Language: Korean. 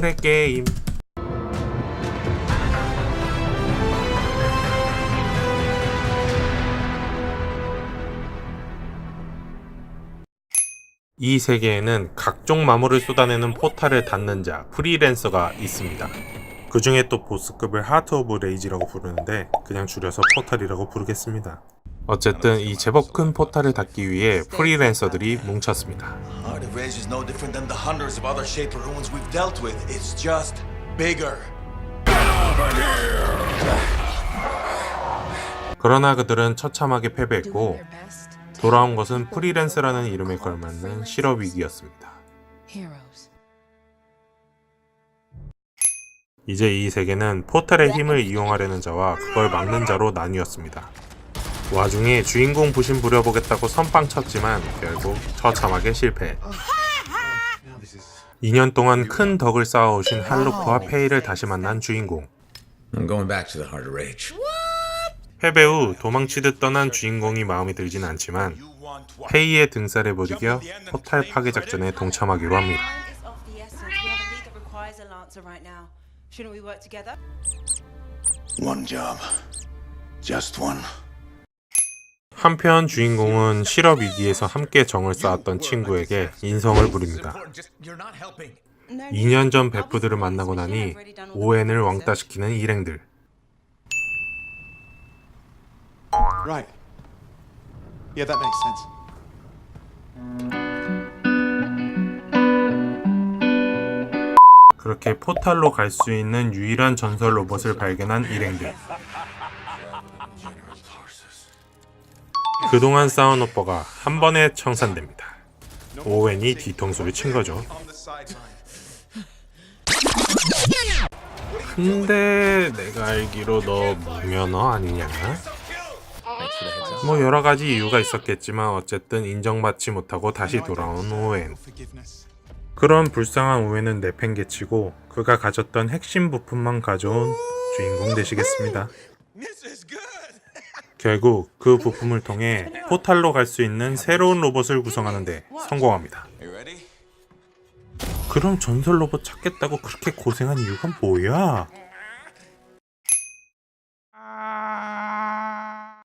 오늘의 게임 이 세계에는 각종 마모를 쏟아내는 포탈을 닫는 자 프리랜서가 있습니다. 그 중에 또 보스급을 하트 오브 레이지라고 부르는데 그냥 줄여서 포탈이라고 부르겠습니다. 어쨌든 이 제법 큰 포탈을 닫기 위해 프리랜서들이 뭉쳤습니다. Heart of Rage is no different than the hundreds of other Shaper ruins we've dealt with. It's just bigger. 그러나 그들은 처참하게 패배했고 돌아온 것은 프리랜서라는 이름에 걸맞는 실업 위기였습니다. 이제 이 세계는 포탈의 힘을 이용하려는 자와 그걸 막는 자로 나뉘었습니다. 와중에 주인공 부심 부려보겠다고 선빵 쳤지만 결국 처참하게 실패. 2년 동안 큰 덕을 쌓아오신 할로크와 페이를 다시 만난 주인공. 패배 후 도망치듯 떠난 주인공이 마음에 들진 않지만 페이의 등살에 못 이겨 포탈 파괴 작전에 동참하기로 합니다. One job. Just one. 한편 주인공은 실업 위기에서 함께 정을 쌓았던 친구에게 인성을 부립니다. Just, you're not helping. 2년 전 베프들을 만나고 나니 오웬을 왕따시키는 일행들. Right. Yeah, that makes sense. 그렇게 포탈로 갈 수 있는 유일한 전설 로봇을 발견한 일행들. 그동안 쌓은 오빠가 한 번에 청산됩니다. 오웬이 뒤통수를 친 거죠. 근데 내가 알기로 너 무면허 아니냐? 뭐 여러 가지 이유가 있었겠지만 어쨌든 인정받지 못하고 다시 돌아온 오웬. 그런 불쌍한 오해는 내팽개치고 그가 가졌던 핵심 부품만 가져온 주인공 되시겠습니다. 결국 그 부품을 통해 포탈로 갈 수 있는 새로운 로봇을 구성하는데 성공합니다. 그럼 전설 로봇 찾겠다고 그렇게 고생한 이유가 뭐야? 아.